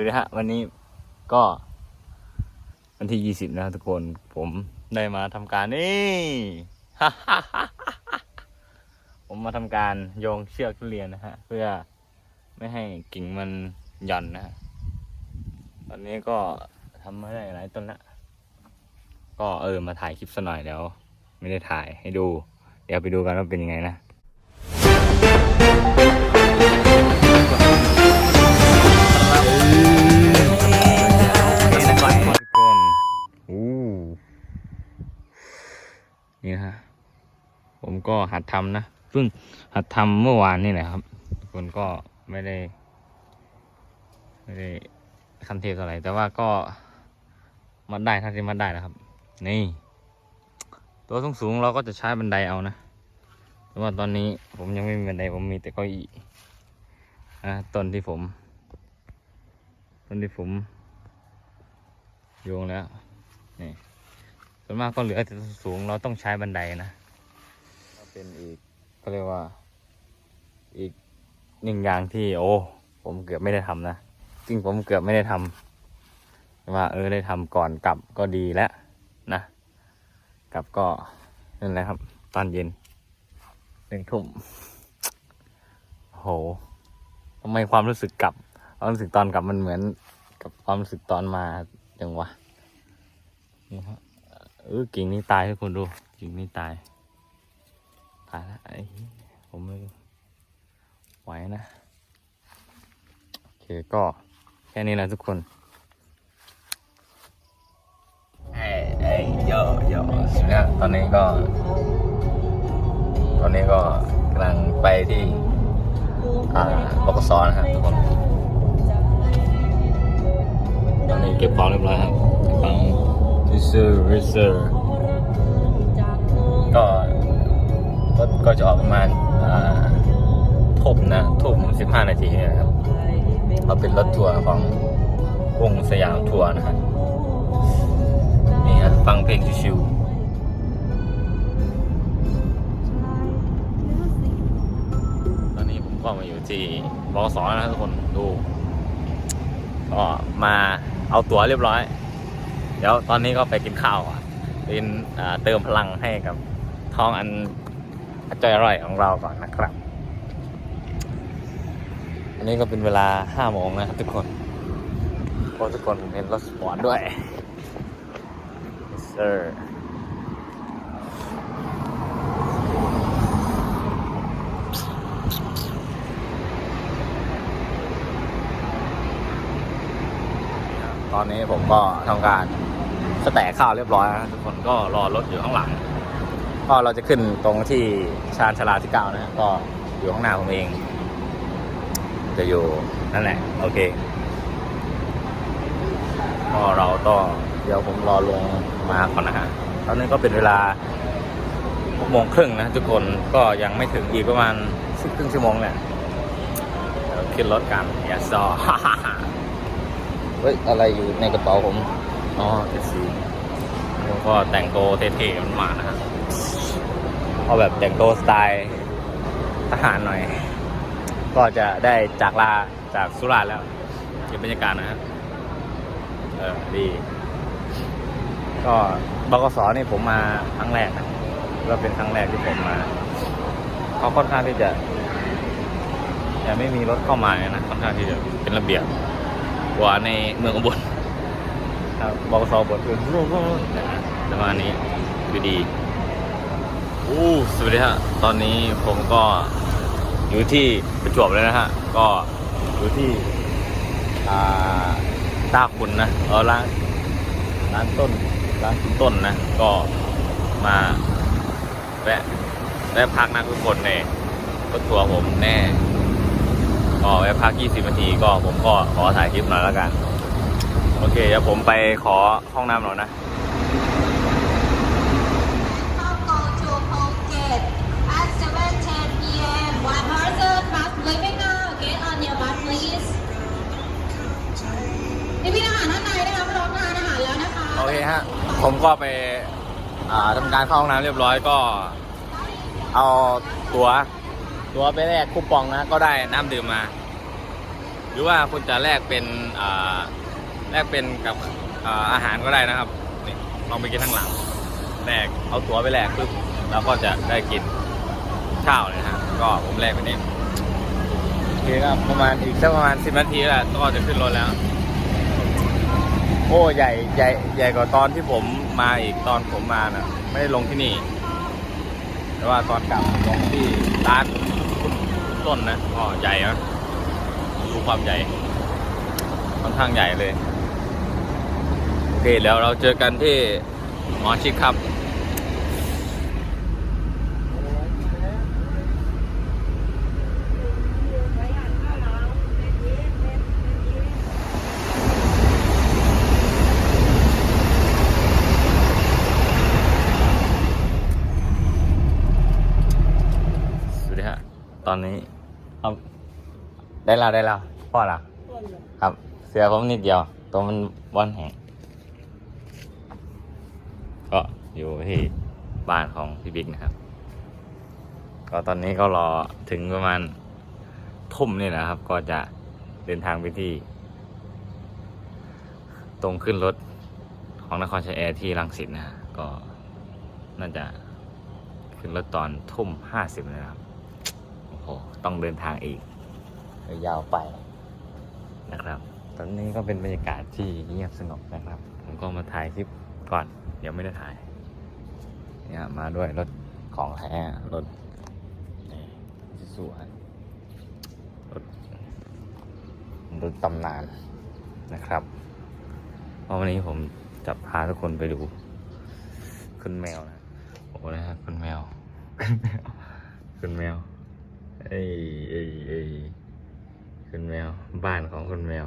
วัสดีฮะวันนี้ก็วันที่ยี่สิบนะทุกคนผมได้มาทำการนี่ผมมาทำการโยงเชือกทุเรียนนะฮะ เพื่อไม่ให้กิ่งมันหย่อนนะฮะตอนนี้ก็ทำมาได้หลายต้นละก็เออมาถ่ายคลิปสักหน่อยเดี๋ยวไม่ได้ถ่ายให้ดู เดี๋ยวไปดูกันว่าเป็นยังไงนะนี่ นี่ฮะผมก็หัดทำนะเพิ่งหัดทำเมื่อวานนี่แหละครับคนก็ไม่ได้ ไม่ได้คันเทพเท่าไรแต่ว่าก็มัดได้ถ้าที่มัดได้นะครับ นี่ ตัวสูงสูงเราก็จะใช้บันไดเอานะแต่ว่าตอนนี้ผมยังไม่มีบันไดผมมีแต่เก้าอี้นะต้นที่ผมต้นที่ผมโยงแล้วนี่ ส่วนมากก็เหลือแต่สูงเราต้องใช้บันไดนะเป็นอีกก็เรียกว่า อีกหนึ่งอย่างที่โอ้ผมเกือบไม่ได้ทำนะจริงผมเกือบไม่ได้ทำแต่ว่าเออได้ทำก่อนกลับก็ดีแล้วนะกลับก็นั่นแหละครับ ตอนเย็นหนึ่งทุ่มโหทำไมความรู้สึกกลับความรู้สึกตอนกลับมันเหมือน กับความรู้สึกตอนมาจังวะนี่ฮะ เออกิ่งนี้ตายทุกคนดู กิ่งนี้ตาย ตายแล้วไอ้เหี้ยผมไม่ไหวนะ โอเคก็แค่นี้แหละทุกคนไอ้ไอ้เยอะเยอะเนี่ยตอนนี้ก็ ตอนนี้ก็กำลังไปที่อ่าบกสนะครับทุกคน ตอนนี้เก็บของเรียบร้อยครับเก็บของ รีเซอร์รีเซอร์ก็รถก็จะออกประมาณอ่าทุ่มนะทุ่มสิบห้านาทีนะครับเราเป็นรถทัวร์ของวงสยามทัวร์นะครับนี่ฮะฟังเพลงชิวๆตอนนี้ผมก็มาอยู่ที่บกสนะครับทุกคนดู ก็มาเอาตั๋วเรียบร้อย เดี๋ยวตอนนี้ก็ไปกินข้าวอะเป็นเติมพลังให้กับท้องอันอจอยอร่อยของเราก่อนนะครับ อันนี้ก็เป็นเวลาห้าโมงนะครับทุกคนเพราะทุกคนเห็นรถสปอร์ตด้วย Yes, sir ตอนนี้ผมก็ทำการสแต็กข้าวเรียบร้อยนะทุกคนก็รอรถอยู่ข้างหลัง ก็เราจะขึ้นตรงที่ชานชาลาที่เก้านะก็อยู่ข้างหน้าผมเอง จะอยู่นั่นแหละ โอเคก็เราต้องเดี๋ยวผมรอลงมาก่อนนะฮะตอนนี้ก็เป็นเวลาหกโมงครึ่งนะทุกคนก็ยังไม่ถึงอีกประมาณสิบครึ่งชั่วโมงแหละเดี๋ยขึ้นรถกันอย่าซอ เฮ้ย อะไรอยู่ในกระเป๋าผม อ๋อเอซีผมก็แต่งตัวเท่ๆมันมานะฮะเอาแบบแต่งตัวสไตล์ทหารหน่อย ก็จะได้จากลาจากสุราษฎร์แล้วเก็บบรรยากาศนะฮะเออดี ก็บกสนี่ผมมาครั้งแรกนะก็เป็นครั้งแรกที่ผมมาเขาค่อนข้างที่จะยังไม่มีรถเข้ามานะค่อนข้างที่จะเป็นระเบียบ กว่าในเมืองอุบลครับบกสบทอื่นประมาณนี้คือดีอู้สวัสดีฮะตอนนี้ผมก็อยู่ที่ประจวบเลยนะฮะ ก็อยู่ที่อ่าตาคุณนะเออร้านร้านต้นร้านคุณต้นนะ ก็มาแวะแวะพักนะทุกคนในรถทัวร์ผมแน่ ก็แวะพัก 20 นาทีก็ผมก็ขอถ่ายคลิปหน่อยแล้วกัน โอเคเดี๋ยวผมไปขอห้องน้ำหน่อยนะ Now go to Phuket at 7:10 p.m. One person must leaving now. Get on your bus, please. นี่พี่ทหารท่านใดนะคะมาลองทานอาหารแล้วนะคะโอเคฮะ ผมก็ไปอ่าทำการเข้าห้องน้ำเรียบร้อยก็ เอาตัว ตัวไปแลกคูปองนะก็ได้น้ำดื่มมา หรือว่าคุณจะแลกเป็นอ่าแลกเป็นกับอาอาหารก็ได้นะครับนี่ลองไปกินข้างหลังแลกเอาตั๋วไปแลกปุ๊บแล้วก็จะได้กินข้าวเลยฮะก็ผมแลกไปนี่โอเคครับประมาณอีกสักประมาณสิบนาทีแหละก็จะขึ้นรถแล้ว โอ้ใหญ่ใหญ่ใหญ่กว่าตอนที่ผมมาอีกตอนผมมาน่ะ ไม่ได้ลงที่นี่ แต่ว่าตอนกลับลงที่ร้านต้นนะอ๋อใหญ่นะดูความใหญ่ ค่อนข้างใหญ่เลย โอเคแล้วเราเจอกันที่หมอชิดครับ สวัสดีฮะ ต อนนี้ครับได้แล้วได้แล้วพ่อละครับ เสือผมนิดเดียว ตัวมันบอนแหงก็อยู่ที่บ้านของพี่บิ๊กนะครับ ก็ตอนนี้ก็รอถึงประมาณทุ่มนี่นะครับ ก็จะเดินทางไปที่ ตรงขึ้นรถของนครชัยแอร์ที่รังสิตนะฮะก็น่าจะขึ้นรถตอนทุ่มห้าสิบนะครับ ต้องเดินทางอีกยาวไปนะครับ ตอนนี้ก็เป็นบรรยากาศที่เงียบสงบนะครับ ผมก็มาถ่ายคลิปก่อน เดี๋ยวไม่ได้ถ่าย เนี่ยมาด้วยรถของแท้รถสวยรถรถตำนานนะครับเพราะวันนี้ผมจะพาทุกคนไปดูคุณแมวนะ โอ้นะฮะคุณแมว คุณแมวคุณแมว เอ้ยเอ้ยเอ้ยคุณแมว บ้านของคุณแมว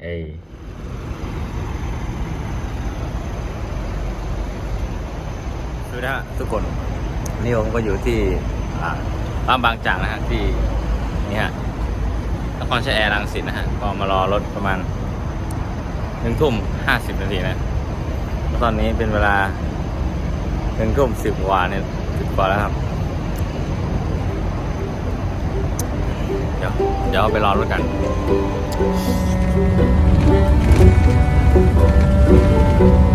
เอ้ยสวัสดีฮะทุกคนนี่ผมก็อยู่ที่อ่าบ้านบางจากนะฮะที่นี่ฮะนครชัยแอร์รังสิตนะฮะก็มารอรถประมาณหนึ่งทุ่มห้าสิบนาทีนะแล้วตอนนี้เป็นเวลาหนึ่งทุ่มสิบกว่าเนี่ยสิบกว่าแล้วครับ เดี๋ยวเดี๋ยวไปรอรถกันสวั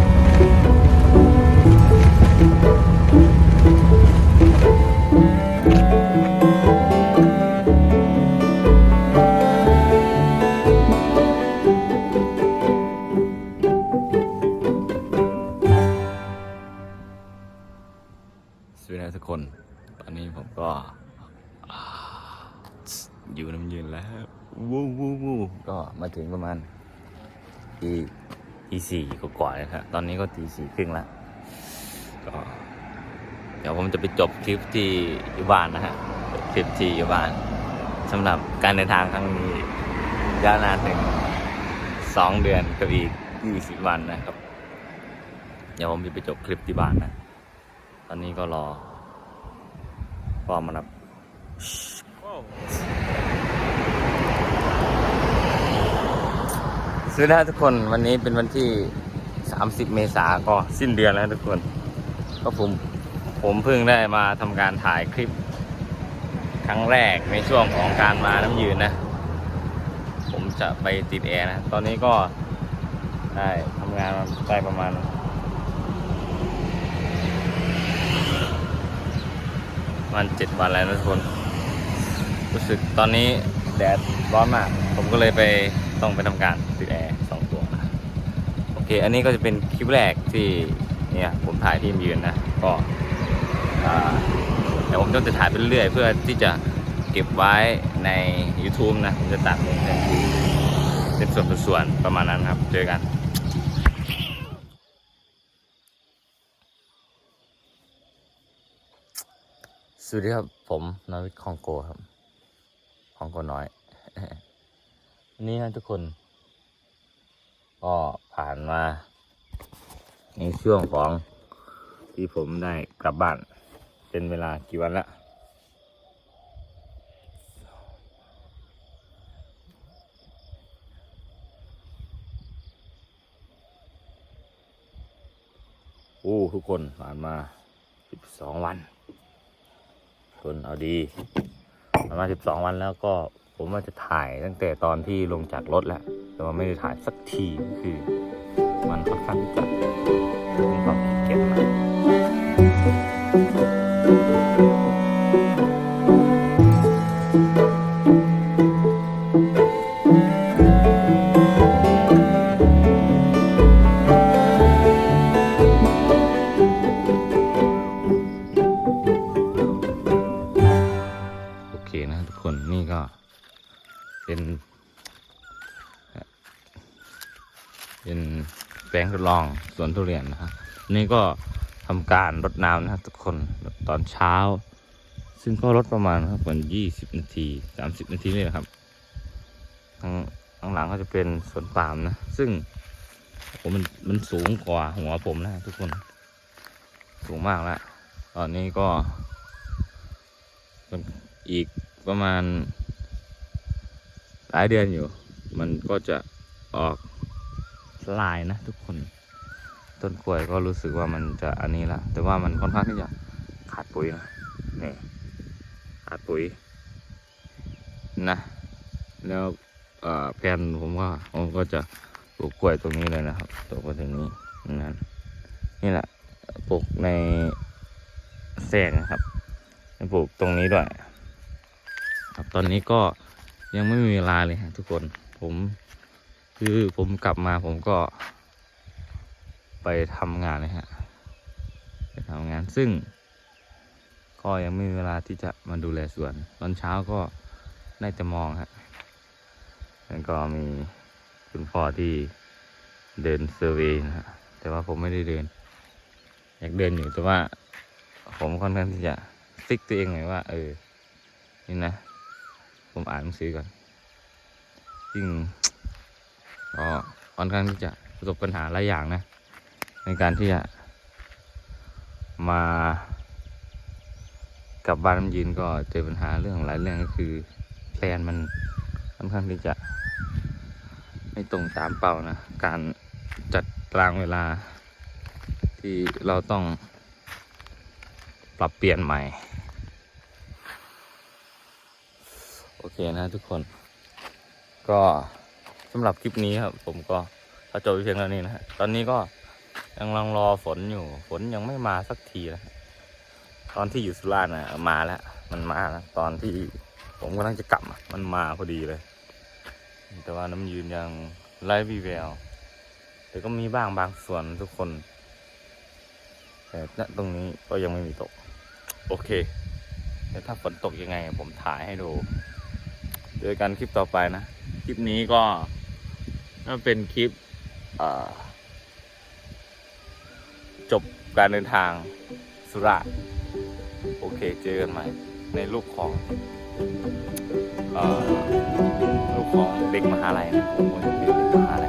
สี่กว่าๆนะครับ ตอนนี้ก็ตีสี่ครึ่งล้วก็เดี๋ยวผมจะไปจบคลิปที่อยู่บ้านนะฮะคลิปที่อยู่บ้านสำหรับการเดินทางครั้งนี้ยาวนานถึงสองเดือนกับอีกยี่สิบวันนะครับ เดี๋ยวผมจะไปจบคลิปที่บ้านนะ ตอนนี้ก็รอพ่อมารับ ซื้อได้ทุกคนวันนี้เป็นวันที่ 30 เมษาก็สิ้นเดือนแล้วทุกคน ก็ผมผมเพิ่งได้มาทำการถ่ายคลิป ครั้งแรกในช่วงของการมาน้ำยืนนะ ผมจะไปติดแอร์นะ ตอนนี้ก็ได้ทำงานมาได้ประมาณวันเจ็ดวันแล้วนะทุกคน รู้สึกตอนนี้แดดร้อนมาก ผมก็เลยไป ต้องไปทำการติดแอร์สองตัวนะโอเค อันนี้ก็จะเป็นคลิปแรกที่เนี่ยผมถ่ายที่ยืนนะก็อ่ผมต้องจะถ่ายไปเรื่อยเพื่อที่จะเก็บไว้ใน YouTube นะผมจะตัดเป็นเป็นส่วนเป็นส่วนประมาณนั้นครับ เจอกันสวัสดีครับ ผมนาวิทคองโกครับคองโกน้อย วันนี้นะทุกคน ก็ผ่านมา ในช่วงของที่ผมได้กลับบ้าน เป็นเวลากี่วันละโอ้ทุกคนผ่านมาสิบสองวันคนเอาดี ประมาณสิบสองวันแล้วก็ ผมว่าจะถ่ายตั้งแต่ตอนที่ลงจากรถแล้ว แต่ว่าไม่ได้ถ่ายสักทีคือ มันค่อนข้างที่จะมีความเก็บมา ลองสวนทุเรียนนะครับนี่ก็ทำการรดน้ำนะทุกคนตอนเช้า ซึ่งก็รดประมาณครับประมาณยี่สิบนาทีสามสิบนาทีนี่แหละครับข้างข้างหลังก็จะเป็นสวนปาล์มนะ ซึ่งผมมันมันสูงกว่าหัวผมนะทุกคน สูงมากแล้วตอนนี้ก็ อีกประมาณ หลายเดือนอยู่ มันก็จะออกลายนะทุกคน ต้นกล้วยก็รู้สึกว่ามันจะอันนี้ละแต่ว่ามันค่อนข้างที่จะขาดปุ๋ยนะนี่ขาดปุ๋ยนะ แล้วเอ่อแผนผมก็ผมก็จะปลูกกล้วยตรงนี้เลยนะครับตกมาถึงนี้นั้นนี่แหละปลูกในแซงนะครับปลูกตรงนี้ด้วยครับตอนนี้ก็ยังไม่มีเวลาเลยฮะทุกคนผมคือผมกลับมาผมก็ ไปทำงานเลยฮะไปทำงานซึ่ง ก็ยังไม่มีเวลาที่จะมาดูแลสวน ตอนเช้าก็ได้แต่มองฮะแล้วก็มีคุณพ่อที่เดินเซอร์เวยนะฮะแต่ว่าผมไม่ได้เดิน อยากเดินอยู่แต่ว่า ผมค่อนข้างที่จะฟิกตัวเองหน่อยว่า เออ นี่นะ ผมอ่านหนังสือก่อนซึ่งก็ค่อนข้างที่จะประสบปัญหาหลายอย่างนะ ในการที่จะมากลับบ้านน้ำยืนก็เจอปัญหาเรื่องหลายเรื่องก็คือแพลนมันค่อนข้างที่จะไม่ตรงตามเป้านะ การจัดตารางเวลา ที่เราต้องปรับเปลี่ยนใหม่ โอเคนะทุกคน ก็สำหรับคลิปนี้ครับ ผมก็ขอจบเพียงเท่านี้นะฮะตอนนี้ก็ ยังลังรอฝนอยู่ ฝนยังไม่มาสักทีนะตอนที่อยู่สุราษฎร์นะมาแล้ว มันมาแล้วตอนที่ผมกำลังจะกลับมันมาพอดีเลย แต่ว่าน้ำยืนยังไร้วีแววแต่ก็มีบ้างบางส่วนทุกคน แต่ณตรงนี้ก็ยังไม่มีตก โอเคแต่ถ้าฝนตกยังไง ผมถ่ายให้ดูเจอกันคลิปต่อไปนะ คลิปนี้ก็น่าเป็นคลิป เอ่อ จบการเดินทางสุราษฎร์โอเคเจอกันใหม่ในรูปของรูปของเด็กมหาลัยนะผมก็จะเป็นเด็กมหาลัย